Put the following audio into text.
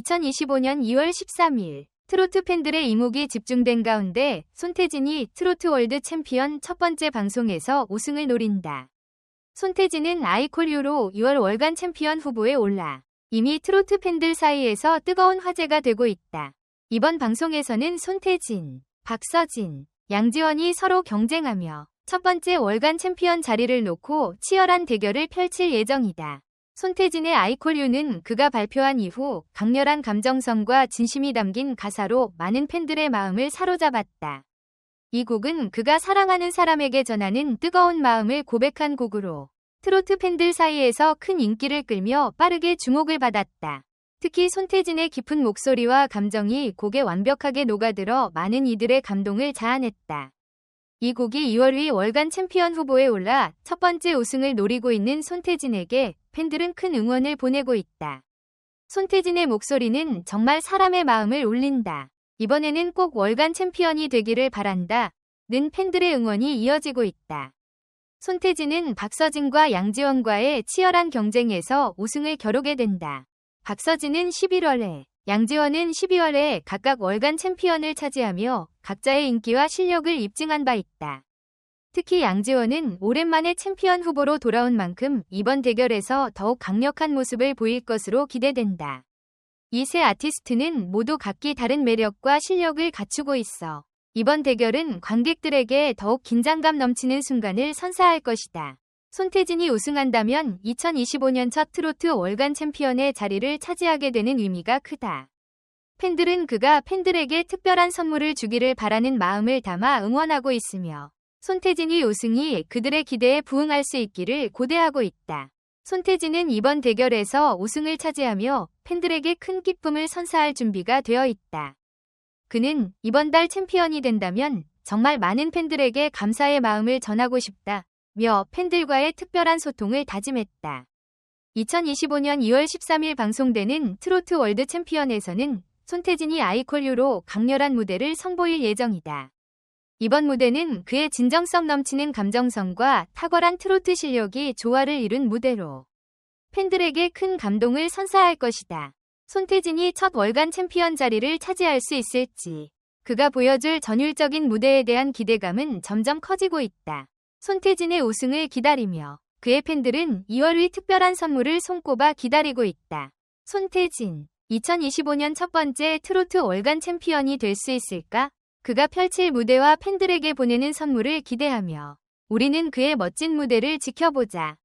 2025년 2월 13일 트로트 팬들의 이목이 집중된 가운데 손태진이 트로트 월드 챔피언 첫 번째 방송에서 우승을 노린다. 손태진은 아이콜유로 6월 월간 챔피언 후보에 올라 이미 트로트 팬들 사이에서 뜨거운 화제가 되고 있다. 이번 방송에서는 손태진, 박서진, 양지원이 서로 경쟁하며 첫 번째 월간 챔피언 자리를 놓고 치열한 대결을 펼칠 예정이다. 손태진의 아이콜유는 그가 발표한 이후 강렬한 감정성과 진심이 담긴 가사로 많은 팬들의 마음을 사로잡았다. 이 곡은 그가 사랑하는 사람에게 전하는 뜨거운 마음을 고백한 곡으로 트로트 팬들 사이에서 큰 인기를 끌며 빠르게 주목을 받았다. 특히 손태진의 깊은 목소리와 감정이 곡에 완벽하게 녹아들어 많은 이들의 감동을 자아냈다. 이 곡이 2월 위 월간 챔피언 후보에 올라 첫 번째 우승을 노리고 있는 손태진에게 팬들은 큰 응원을 보내고 있다. 손태진의 목소리는 정말 사람의 마음을 울린다. 이번에는 꼭 월간 챔피언이 되기를 바란다. 는 팬들의 응원이 이어지고 있다. 손태진은 박서진과 양지원과의 치열한 경쟁에서 우승을 겨루게 된다. 박서진은 11월에, 양지원은 12월에 각각 월간 챔피언을 차지하며 각자의 인기와 실력을 입증한 바 있다. 특히 양지원은 오랜만에 챔피언 후보로 돌아온 만큼 이번 대결에서 더욱 강력한 모습을 보일 것으로 기대된다. 이 세 아티스트는 모두 각기 다른 매력과 실력을 갖추고 있어 이번 대결은 관객들에게 더욱 긴장감 넘치는 순간을 선사할 것이다. 손태진이 우승한다면 2025년 첫 트로트 월간 챔피언의 자리를 차지하게 되는 의미가 크다. 팬들은 그가 팬들에게 특별한 선물을 주기를 바라는 마음을 담아 응원하고 있으며 손태진이 우승이 그들의 기대에 부응할 수 있기를 고대하고 있다. 손태진은 이번 대결에서 우승을 차지하며 팬들에게 큰 기쁨을 선사할 준비가 되어 있다. 그는 이번 달 챔피언이 된다면 정말 많은 팬들에게 감사의 마음을 전하고 싶다. 며 팬들과의 특별한 소통을 다짐했다. 2025년 2월 13일 방송되는 트로트 월드 챔피언에서는 손태진이 아이콜유로 강렬한 무대를 선보일 예정이다. 이번 무대는 그의 진정성 넘치는 감정성과 탁월한 트로트 실력이 조화를 이룬 무대로 팬들에게 큰 감동을 선사할 것이다. 손태진이 첫 월간 챔피언 자리를 차지할 수 있을지 그가 보여줄 전율적인 무대에 대한 기대감은 점점 커지고 있다. 손태진의 우승을 기다리며 그의 팬들은 2월 위 특별한 선물을 손꼽아 기다리고 있다. 손태진 2025년 첫 번째 트로트 월간 챔피언이 될 수 있을까? 그가 펼칠 무대와 팬들에게 보내는 선물을 기대하며 우리는 그의 멋진 무대를 지켜보자.